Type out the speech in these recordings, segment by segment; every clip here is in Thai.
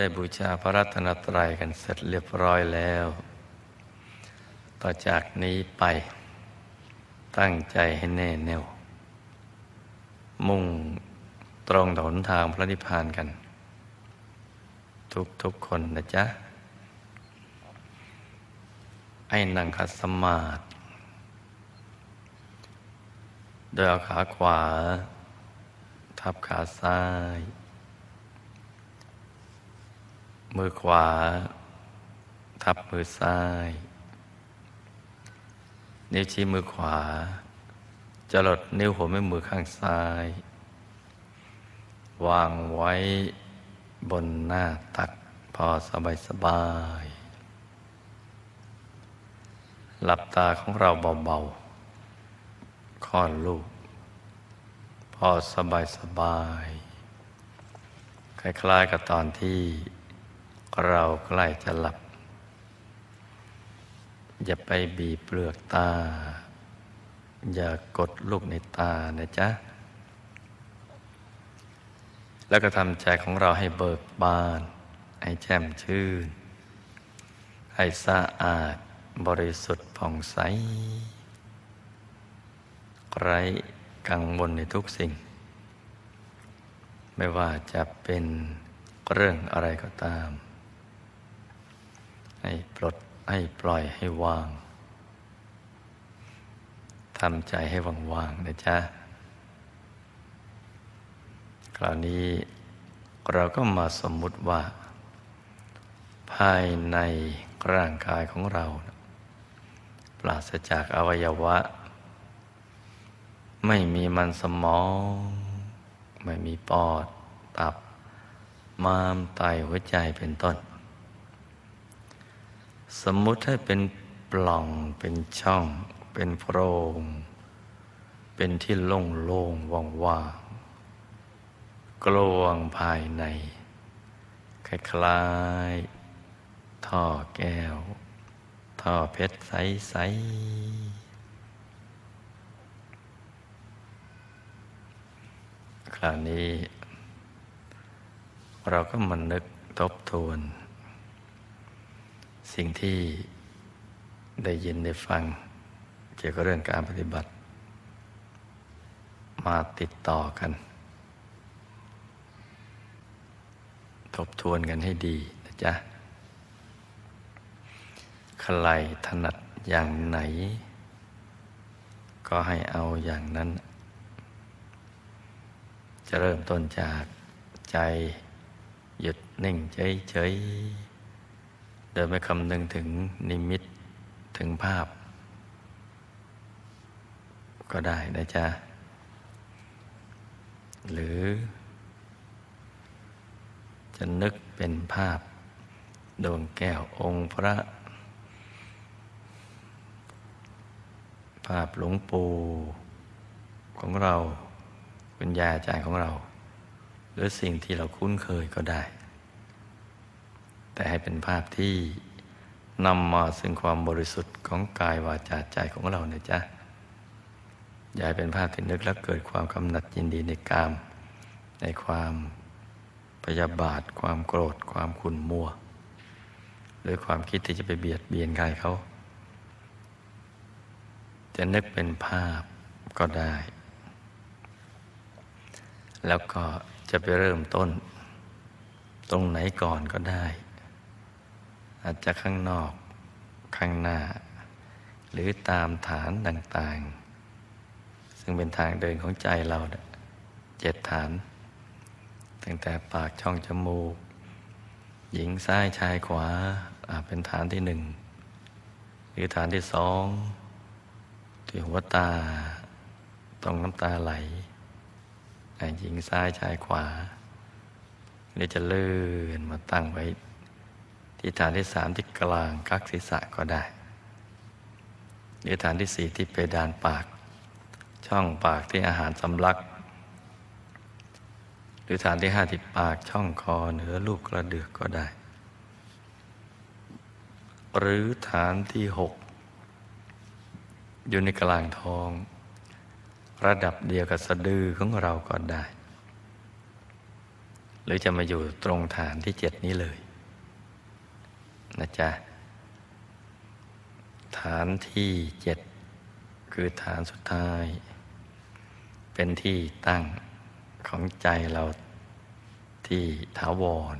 ได้บูชาพระรัตนตรัยกันเสร็จเรียบร้อยแล้ว ต่อจากนี้ไป ตั้งใจให้แน่แน่ว มุ่งตรงถนทางพระนิพพานกัน ทุกทุกคนนะจ๊ะ ไอ้นั่งคัดสมาธิโดยเอาขาขวา ทับขาซ้าย มือขวา ทับมือซ้าย นิ้วชี้มือขวาจะลดนิ้วหัวแม่มือข้างซ้าย วางไว้บนหน้าตักพอสบายสบาย หลับตาของเราเบาๆค่อนลูก พอสบายสบาย คล้ายๆกับตอนที่ เราใกล้จะหลับ อย่าไปบีบเปลือกตา อย่ากดลูกในตานะจ๊ะ แล้วก็ทำใจของเราให้เบิกบาน ให้แจ่มชื่น ให้สะอาดบริสุทธิ์ผ่องใส ไร้กังวลในทุกสิ่ง ไม่ว่าจะเป็นเรื่องอะไรก็ตาม ให้ปลดให้ปล่อยให้วางทำใจให้ว่างๆนะจ๊ะ คราวนี้เราก็มาสมมุติว่า ภายในร่างกายของเรา ปราศจากอวัยวะ ไม่มีมันสมอง ไม่มีปอด ตับ ม้ามไตหัวใจเป็นต้น สมมุติให้เป็นปล่องเป็นช่อง เป็นโพรง เป็นที่โล่งโล่งว่างว่างกลวงภายใน คล้ายๆท่อแก้ว ท่อเพชรใส ๆ คราวนี้ เราก็มานึกทบทวน สิ่งที่ได้ยินได้ฟัง เกี่ยวกับเรื่องการปฏิบัติ มาติดต่อกัน ทบทวนกันให้ดีนะจ๊ะ ใครถนัดอย่างไหน ก็ให้เอาอย่างนั้น จะเริ่มต้นจากใจหยุดนิ่งเฉยๆ โดยไม่คำนึงถึงนิมิตถึงภาพ ก็ได้นะจ๊ะ หรือ จะนึกเป็นภาพ ดวงแก้วองค์พระ ภาพหลวงปู่ของเราคุณยาอาจารย์ของเรา หรือสิ่งที่เราคุ้นเคยก็ได้ แต่ให้เป็นภาพที่นำมาซึ่งความบริสุทธิ์ของกายวาจาใจของเราเนะจ๊ะอย่าให้เป็นภาพที่นึกแล้วเกิดความกำหนัดยินดีในกาม ในความพยาบาท ความโกรธ ความขุ่นมัว หรือความคิดที่จะไปเบียดเบียนใครเขา จะนึกเป็นภาพก็ได้ แล้วก็จะไปเริ่มต้น ตรงไหนก่อนก็ได้ อาจจะข้างนอก ข้างหน้า หรือตามฐานต่างๆ ซึ่งเป็นทางเดินของใจเราเจ็ดฐาน ตั้งแต่ปากช่องจมูก หญิงซ้ายชายขวาเป็นฐานที่หนึ่ง หรือฐานที่สองที่หัวตา ตรงน้ำตาไหลหญิงซ้ายชายขวาเนี่จะเลื่อนมาตั้งไว้ ที่ฐานที่สามที่กลางกักศีรษะก็ได้ หรือฐานที่สี่ที่เพดานปาก ช่องปากที่อาหารสำลัก หรือฐานที่ห้าที่ปากช่องคอเหนือลูกกระเดือกก็ได้ หรือฐานที่หกอยู่ในกลางท้อง ระดับเดียวกับสะดือของเราก็ได้ หรือจะมาอยู่ตรงฐานที่เจ็ดนี้เลย นะจ๊ะ ฐานที่เจ็ดคือฐานสุดท้าย เป็นที่ตั้งของใจเราที่ถาวร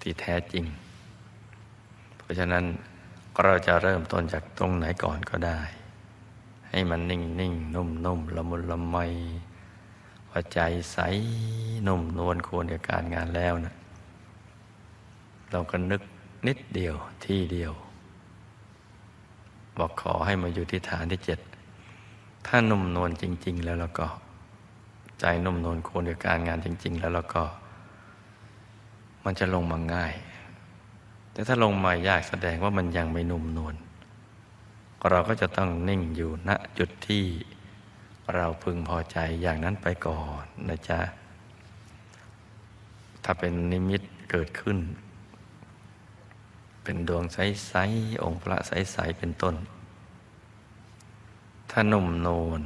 ที่แท้จริง เพราะฉะนั้นเราจะเริ่มต้นจากตรงไหนก่อนก็ได้ ให้มันนิ่งนิ่งนุ่มนุ่มละมุนละไมหัวใจใสนุ่มนวลควรกับการงานแล้วนะเราก็นึก นิดเดียวที่เดียว บอกขอให้มาอยู่ที่ฐานที่เจ็ดถ้านุ่มนวลจริง ๆ แล้วเราก็ ใจนุ่มนวลควรกับการงานจริง ๆ แล้วเราก็ มันจะลงมาง่าย แต่ถ้าลงมายากแสดงว่ามันยังไม่นุ่มนวลเราก็จะต้องนิ่งอยู่ณจุดที่เราพึงพอใจอย่างนั้นไปก่อนนะจ๊ะ ถ้าเป็นนิมิตเกิดขึ้น เป็นดวงใสๆองค์พระใสๆเป็นต้น ถ้านุ่มนวล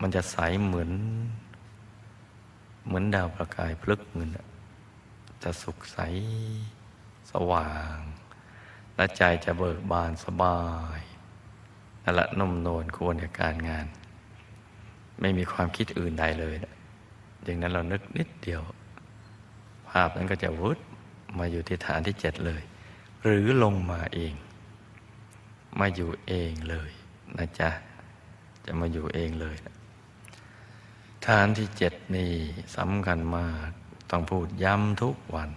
มันจะใสเหมือน เหมือนดาวประกายพลึกเงินจะสุขใสสว่าง และใจจะเบิกบานสบายนั่นแหละนุ่มนวลควรกับการงาน ไม่มีความคิดอื่นใดเลยนะอย่างนั้นเรานึกนิดเดียว ภาพนั้นก็จะวุดมาอยู่ที่ฐานที่เจ็ดเลย หรือลงมาเอง มาอยู่เองเลยนะจ๊ะ จะมาอยู่เองเลยนะฐานที่เจ็ดนี่สำคัญมากต้องพูดย้ำทุกวัน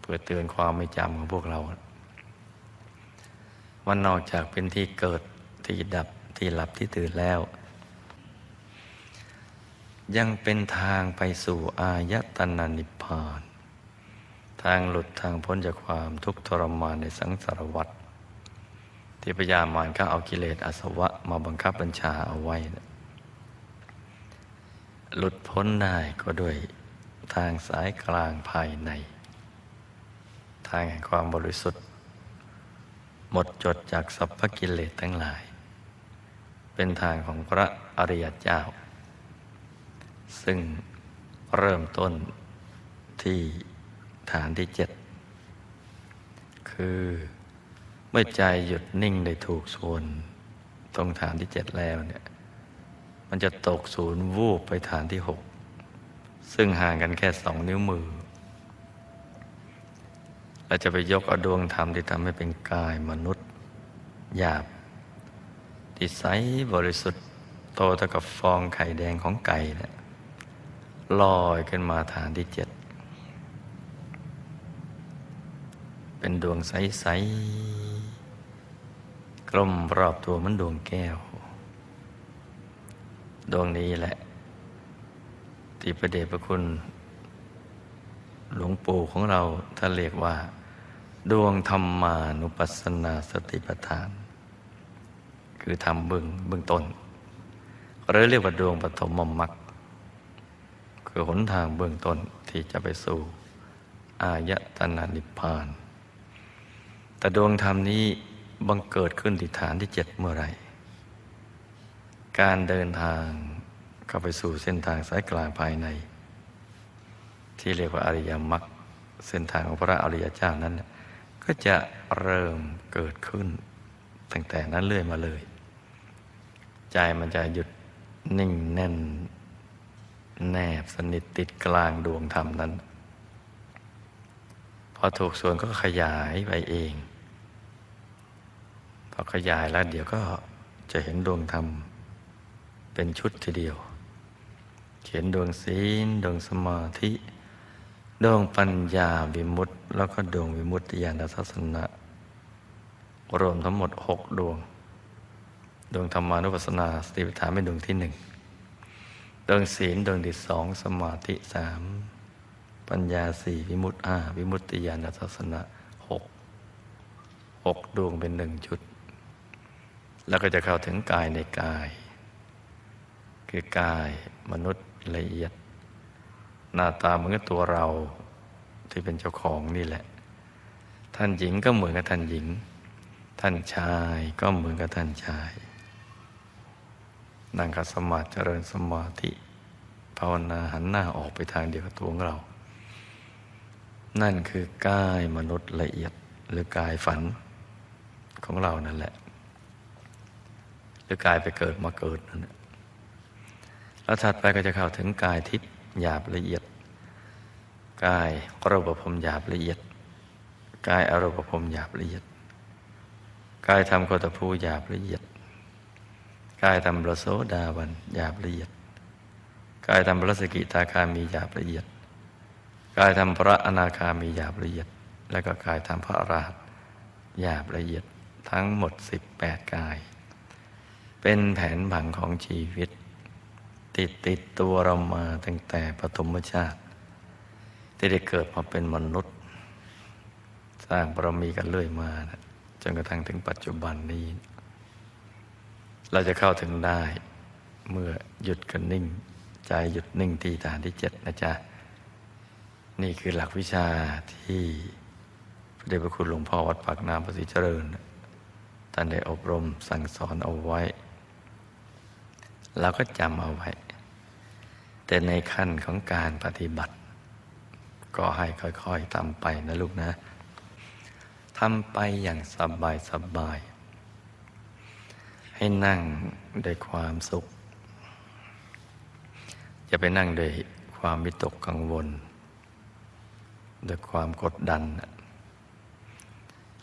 เพื่อเตือนความไม่จำของพวกเรา วันนอกจากเป็นที่เกิดที่ดับที่หลับที่ตื่นแล้ว ยังเป็นทางไปสู่อายตนะนิพพาน ทางหลุดทางพ้นจากความทุกข์ทรมานในสังสารวัฏที่พยามารก็เอากิเลสอาสวะมาบังคับบัญชาเอาไว้ หลุดพ้นได้ก็ด้วยทางสายกลางภายใน ทางแห่งความบริสุทธิ์ หมดจดจากสัพพกิเลสทั้งหลาย เป็นทางของพระอริยเจ้า ซึ่งเริ่มต้นที่ ฐานที่เจ็ดคือเมื่อใจหยุดนิ่งได้ถูกส่วน ตรงฐานที่เจ็ดแล้วเนี่ย มันจะตกศูนย์วูบไปฐานที่หกซึ่งห่างกันแค่สองนิ้วมือเราจะไปยกเอาดวงธรรมที่ทำให้เป็นกายมนุษย์ หยาบ ที่ใสบริสุทธิ์โตเท่ากับฟองไข่แดงของไก่เนะี่ยลอยขึ้นมาฐานที่เจ็ด เป็นดวงใส ๆ กลมรอบตัวมันดวงแก้ว ดวงนี้แหละที่ประเดชพระคุณ หลวงปู่ของเราท่านเรียกว่า ดวงธรรมานุปัสสนาสติปัฏฐาน คือทำเบื้องเบื้องต้นหรือเรียกว่าดวงปฐมมมรรคคือหนทางเบื้องต้นที่จะไปสู่อายตนะนิพพาน แต่ดวงธรรมนี้บังเกิดขึ้นที่ฐานที่เจ็ดเมื่อไรการเดินทางเข้าไปสู่เส้นทางสายกลางภายใน ที่เรียกว่าอริยมรรคเส้นทางของพระอริยเจ้านั้น ก็จะเริ่มเกิดขึ้น ตั้งแต่นั้นเรื่อยมาเลย ใจมันจะหยุดนิ่งแน่น แนบสนิทติดกลางดวงธรรมนั้น พอถูกส่วนก็ขยายไปเอง พอขยายแล้วเดี๋ยวก็จะเห็นดวงธรรม เป็นชุดทีเดียวเขียนดวงศีลดวงสมาธิดวงปัญญาวิมุตติแล้วก็ดวงวิมุตติญาณทัศนะรวมทั้งหมดหกดวง ดวงธรรมานุปัสสนาสติปัฏฐานเป็นดวงที่หนึ่งดวงศีลดวงที่สองสมาธิสามปัญญาสี่วิมุตติห้าวิมุตติญาณทัศนะหกหกดวงเป็นหนึ่งชุด แล้วก็จะเข้าถึงกายในกาย คือกายมนุษย์ละเอียด หน้าตาเหมือนกับตัวเราที่เป็นเจ้าของนี่แหละ ท่านหญิงก็เหมือนกับท่านหญิง ท่านชายก็เหมือนกับท่านชายนั่งขัดสมาธิเจริญสมาธิภาวนาหันหน้าออกไปทางเดียวกับตัวของเรา นั่นคือกายมนุษย์ละเอียดหรือกายฝันของเรานั่นแหละ หรือกายไปเกิดมาเกิดนั่นแหละแล้วถัดไปก็จะเข้าถึงกายทิพย์หยาบละเอียด กายรูปภพหยาบละเอียด กายอรูปภพหยาบละเอียด กายธรรมโคตภูหยาบละเอียด กายธรรมประโสดาวันหยาบละเอียด กายธรรมพระสกิทาคามีหยาบละเอียด กายธรรมพระอนาคามีหยาบละเอียด แล้วก็กายธรรมพระอรหันต์หยาบละเอียดทั้งหมด 18 กาย เป็นแผนผังของชีวิต ติดติดตัวเรามาตั้งแต่ปฐมชาติ ที่ได้เกิดมาเป็นมนุษย์ สร้างบารมีกันเรื่อยมานะจนกระทั่งถึงปัจจุบันนี้ เราจะเข้าถึงได้เมื่อหยุดกันนิ่ง ใจหยุดนิ่งที่ฐานที่เจ็ดนะจ๊ะ นี่คือหลักวิชาที่พระเดชพระคุณหลวงพ่อวัดปากน้ำประสิทธิเจริญท่านได้อบรมสั่งสอนเอาไว้ เราก็จำเอาไว้ แต่ในขั้นของการปฏิบัติ ก็ให้ค่อยๆทำไปนะลูกนะทำไปอย่างสบายสบาย ให้นั่งด้วยความสุขจะไปนั่งด้วยความวิตกกังวลด้วยความกดดัน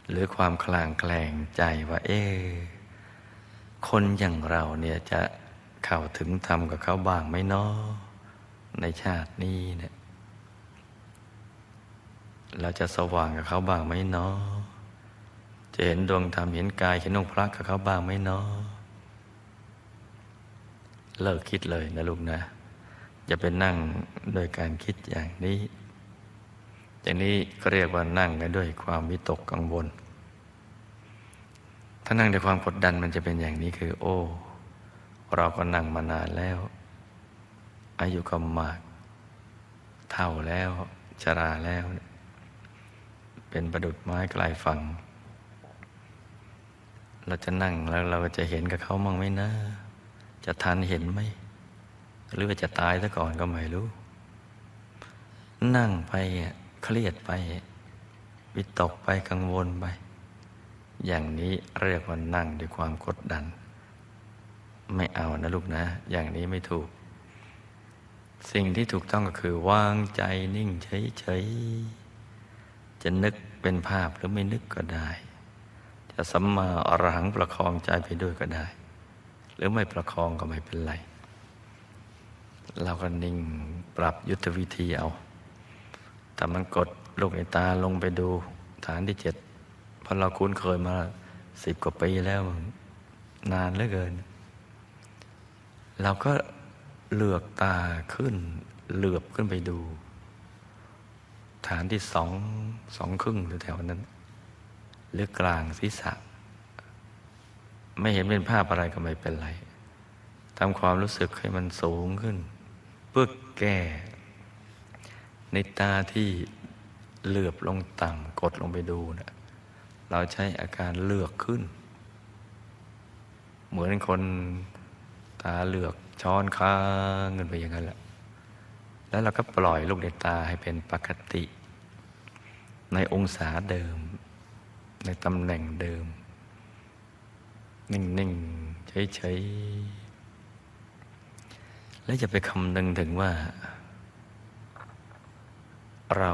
หรือความคลางแคลงใจว่า เอ๊คนอย่างเราเนี่ยจะ เข้าถึงธรรมกับเขาบ้างไหมเนาะในชาตินี้เนี่ยเราจะสว่างกับเขาบ้างไหมเนาะจะเห็นดวงธรรมเห็นกายเห็นองค์พระกับเขาบ้างไหมเนาะเลิกคิดเลยนะลูกนะ อย่าไปนั่งโดยการคิดอย่างนี้ อย่างนี้ก็เรียกว่านั่งกันด้วยความวิตกกังวล ถ้านั่งด้วยความกดดันมันจะเป็นอย่างนี้คือ โอ้ เราก็นั่งมานานแล้ว อายุก็มาก เท่าแล้วชราแล้ว เป็นประดุดไม้ไกลฝั่ง เราจะนั่งแล้วเราก็จะเห็นกับเขามั่งไหมนะ จะทันเห็นไหม หรือว่าจะตายซะก่อนก็ไม่รู้ นั่งไปเครียดไป วิตกไปกังวลไป อย่างนี้เรียกว่านั่งด้วยความกดดัน ไม่เอานะลูกนะ อย่างนี้ไม่ถูก สิ่งที่ถูกต้องก็คือวางใจนิ่งเฉยๆจะนึกเป็นภาพหรือไม่นึกก็ได้ จะสัมมาอรหังประคองใจไปด้วยก็ได้ หรือไม่ประคองก็ไม่เป็นไร เราก็นิ่งปรับยุทธวิธีเอาถ้ามันกดลูกในตาลงไปดูฐานที่เจ็ดเพราะเราคุ้นเคยมาสิบกว่าปีแล้ว นานเหลือเกิน เราก็เหลือกตาขึ้น เหลือบขึ้นไปดู ฐานที่สองสองครึ่งแถวนั้น หรือกลางศีรษะ ไม่เห็นเป็นภาพอะไรก็ไม่เป็นไรทำความรู้สึกให้มันสูงขึ้น เพื่อแก้ ในตาที่เหลือบลงต่ำกดลงไปดูนะเราใช้อาการเลือกขึ้น เหมือนคน ตาเหลือกช้อนค้างเงินไปอย่างนั้นแหละ แล้วเราก็ปล่อยลูกในตาให้เป็นปกติ ในองศาเดิม ในตำแหน่งเดิม นิ่งๆเฉยๆแล้วจะไปคำนึงถึงว่า เรา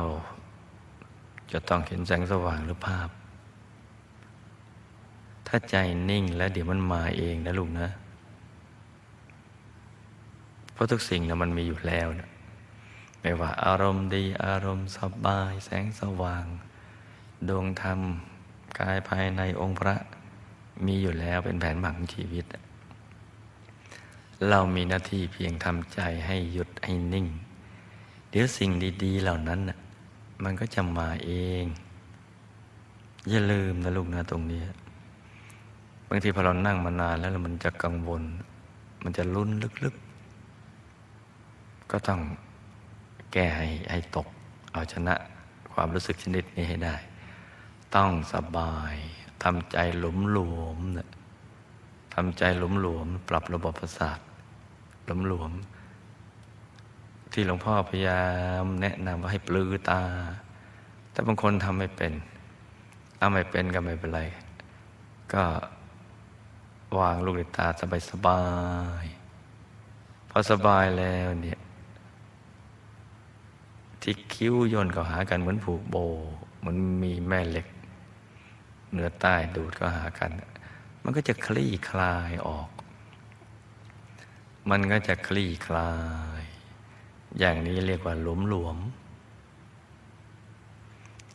จะต้องเห็นแสงสว่างหรือภาพ ถ้าใจนิ่งแล้วเดี๋ยวมันมาเองนะลูกนะ เพราะทุกสิ่งนะมันมีอยู่แล้วนะไม่ว่าอารมณ์ดีอารมณ์สบาย แสงสว่าง ดวงธรรมกายภายในองค์พระมีอยู่แล้วเป็นแผนผังชีวิต เรามีหน้าที่เพียงทำใจให้หยุดให้นิ่ง เดี๋ยวสิ่งดีๆเหล่านั้นน่ะมันก็จะมาเอง อย่าลืมนะลูกนะตรงนี้ บางทีพอเรานั่งมานานแล้วมันจะกังวล มันจะลุ้นลึกๆ ก็ต้องแก้ให้ให้ตก เอาชนะความรู้สึกชนิดนี้ให้ได้ ต้องสบายทำใจหลุมหลวมนี่ยทำใจหลุมหลวม ปรับระบบประสาทหลุมหลวม ที่หลวงพ่อพยายามแนะนำว่าให้ปลือตา แต่บางคนทำไม่เป็นเอาไม่เป็นก็ไม่เป็นไร ก็วางลูกในตาสบายสบายพอสบายแล้วเนี่ย ที่คิ้วย่นก็หากันเหมือนผูกโบ เหมือนมีแม่เหล็ก เนื้อใต้ดูดก็หากัน มันก็จะคลี่คลายออก มันก็จะคลี่คลาย อย่างนี้เรียกว่าหลวมหลวม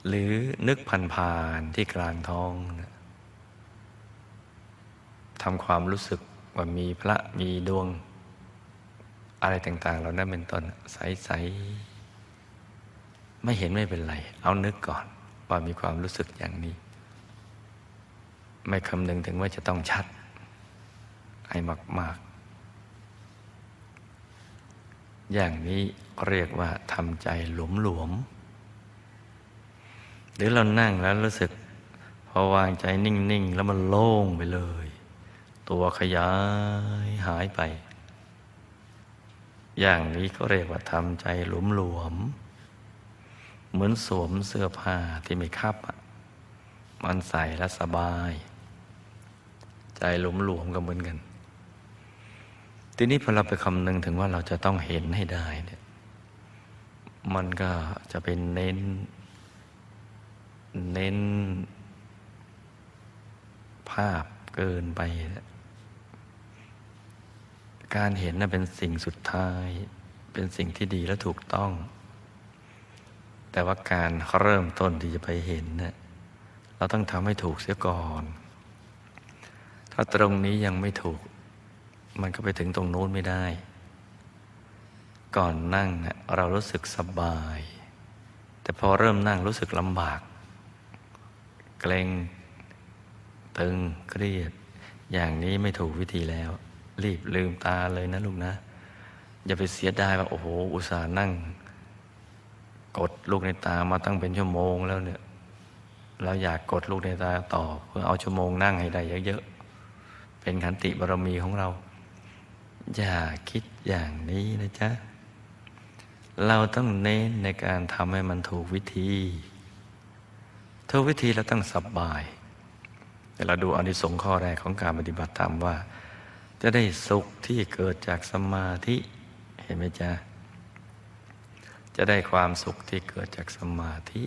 หรือนึกพันพานที่กลางท้องนะทำความรู้สึกว่ามีพระมีดวง อะไรต่าง ๆเรานั้นเป็นต้นใส ๆ ไม่เห็นไม่เป็นไร เอานึกก่อนว่ามีความรู้สึกอย่างนี้ ไม่คำนึงถึงว่าจะต้องชัดให้มาก ๆ อย่างนี้เรียกว่าทำใจหลวมๆหรือเรานั่งแล้วรู้สึก พอวางใจนิ่ง ๆ แล้วมันโล่งไปเลย ตัวขยายหายไป อย่างนี้ก็เรียกว่าทำใจหลวมๆ เหมือนสวมเสื้อผ้าที่ไม่คับ มันใส่แล้วสบาย ใจหลวมๆก็เหมือนกัน ทีนี้พอเราไปคำนึงถึงว่าเราจะต้องเห็นให้ได้เนี่ยมันก็จะเป็นเน้น เน้น ภาพเกินไป การเห็นน่ะเป็นสิ่งสุดท้าย เป็นสิ่งที่ดีและถูกต้อง แต่ว่าการเริ่มต้นที่จะไปเห็นเนี่ยเราต้องทำให้ถูกเสียก่อน ถ้าตรงนี้ยังไม่ถูก มันก็ไปถึงตรงโน้นไม่ได้ ก่อนนั่งเรารู้สึกสบาย แต่พอเริ่มนั่งรู้สึกลำบาก เกรงตึงเครียด อย่างนี้ไม่ถูกวิธีแล้ว รีบลืมตาเลยนะลูกนะ อย่าไปเสียดายว่าโอ้โห อุตส่าห์นั่ง กดลูกในตามาตั้งเป็นชั่วโมงแล้วเนี่ยเราอยากกดลูกในตาต่อเพื่อเอาชั่วโมงนั่งให้ได้เยอะๆเป็นขันติบารมีของเรา อย่าคิดอย่างนี้นะจ๊ะ เราต้องเน้นในการทำให้มันถูกวิธีถูกวิธีเราต้องสบายแต่เราดูอนิสงส์ข้อแรกของการปฏิบัติธรรมว่า จะได้สุขที่เกิดจากสมาธิเห็นไหมจ๊ะ จะได้ความสุขที่เกิดจากสมาธิ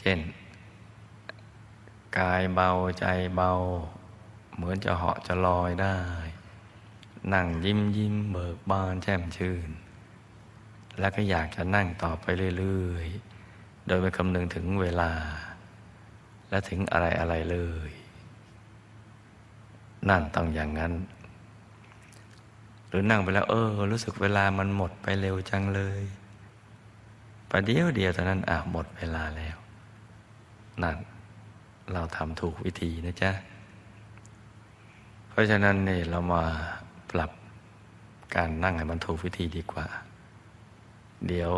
เช่น กายเบาใจเบา เหมือนจะเหาะจะลอยได้ นั่งยิ้มยิ้มเบิกบานแช่มชื่น แล้วก็อยากจะนั่งต่อไปเรื่อยๆ โดยไม่คำนึงถึงเวลา และถึงอะไรอะไรเลย นั่นต้องอย่างนั้น หรือนั่งไปแล้วเออ รู้สึกเวลามันหมดไปเร็วจังเลย ประเดี๋ยวเดียวเท่านั้นอะหมดเวลาแล้ว นั่น เราทำถูกวิธีนะจ๊ะ เพราะฉะนั้นเนี่ยเรามาปรับการนั่งให้มันถูกวิธีดีกว่า เดี๋ยว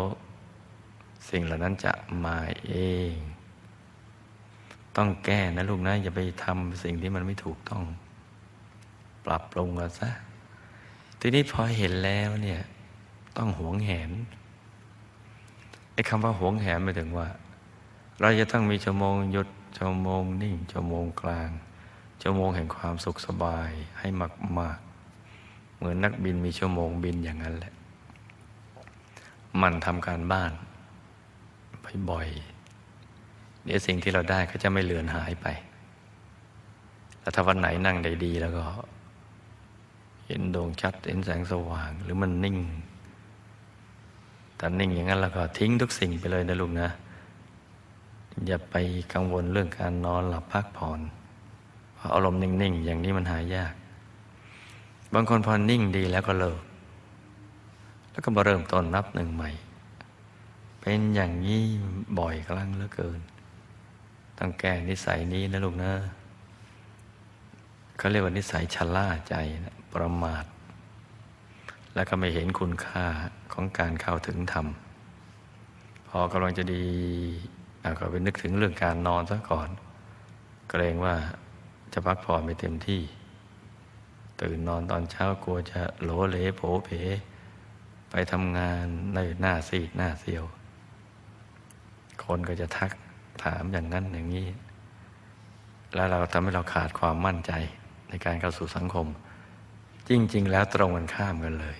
สิ่งเหล่านั้นจะมาเอง ต้องแก้นะลูกนะ อย่าไปทำสิ่งที่มันไม่ถูกต้อง ปรับปรุงกันซะ ทีนี้พอเห็นแล้วเนี่ย ต้องหวงแหน ไอ้คำว่าหวงแหนหมายถึงว่า เราจะต้องมีชั่วโมงหยุดชั่วโมงนิ่งชั่วโมงกลาง ชั่วโมงแห่งความสุขสบายให้มากๆ เหมือนนักบินมีชั่วโมงบินอย่างนั้นแหละ มันทำการบ้านบ่อยๆเดี๋ยวสิ่งที่เราได้ก็จะไม่เลือนหายไป แล้วถ้าวันไหนนั่งได้ดีแล้วก็ เห็นดวงชัดเห็นแสงสว่างหรือมันนิ่ง แต่นิ่งอย่างนั้นแล้วก็ทิ้งทุกสิ่งไปเลยนะลูกนะ อย่าไปกังวลเรื่องการนอนหลับพักผ่อนเพราะอารมณ์นิ่ง ๆ อย่างนี้มันหายยาก บางคนพอนิ่งดีแล้วก็เลิก แล้วก็มาเริ่มต้นนับหนึ่งใหม่ เป็นอย่างนี้บ่อยครั้งเหลือเกิน ต้องแก้นิสัยนี้นะลูกนะเขาเรียกว่านิสัยชะล่าใจนะประมาท แล้วก็ไม่เห็นคุณค่าของการเข้าถึงธรรม พอกำลังจะดีก็ไปนึกถึงเรื่องการนอนซะก่อน เกรงว่าจะพักผ่อนไม่เต็มที่ ตื่นนอนตอนเช้ากลัวจะโหลเลโผเพ ไปทำงานในหน้าซีดหน้าเซียว คนก็จะทักถามอย่างนั้นอย่างนี้ แล้วเราทำให้เราขาดความมั่นใจในการเข้าสู่สังคม จริง ๆ แล้วตรงกันข้ามกันเลย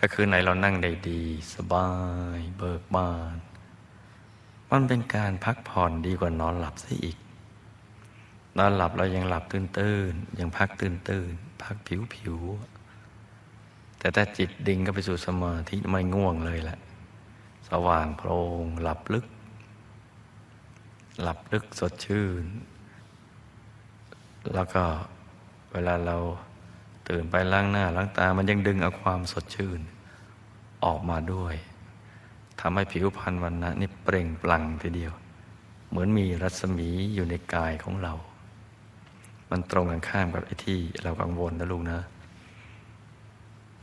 ถ้าคืนไหนเรานั่งได้ดี สบาย เบิกบาน มันเป็นการพักผ่อนดีกว่านอนหลับซะอีก นอนหลับเรายังหลับตื่นตื่นยังพักตื่นตื่นพักผิวผิว แต่ถ้าจิตดิ่งก็ไปสู่สมาธิไม่ง่วงเลยแหละ สว่างโพลงหลับลึก หลับลึกสดชื่น แล้วก็เวลาเรา ตื่นไปล้างหน้าล้างตา มันยังดึงเอาความสดชื่น ออกมาด้วยทำให้ผิวพรรณวันนะนี่เปล่งปลั่งทีเดียว เหมือนมีรัศมีอยู่ในกายของเรา มันตรงกันข้ามกับไอ้ที่เรากังวลนะลูกนะ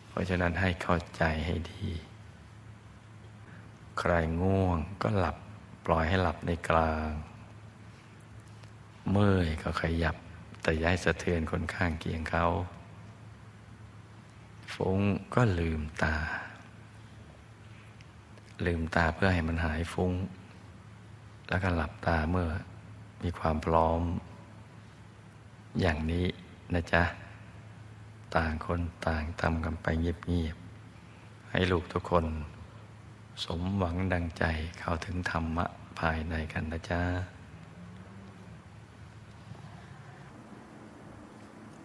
เพราะฉะนั้นให้เข้าใจให้ดี ใครง่วงก็หลับปล่อยให้หลับในกลาง เมื่อยก็ขยับแต่ย้ายสะเทือนคนข้างเคียงเขา ฟุ้งก็ลืมตา ลืมตาเพื่อให้มันหายฟุ้ง แล้วก็หลับตาเมื่อมีความพร้อม อย่างนี้นะจ๊ะ ต่างคนต่างทำกันไปเงียบๆให้ลูกทุกคน สมหวังดังใจเข้าถึงธรรมะภายในกันนะจ๊ะ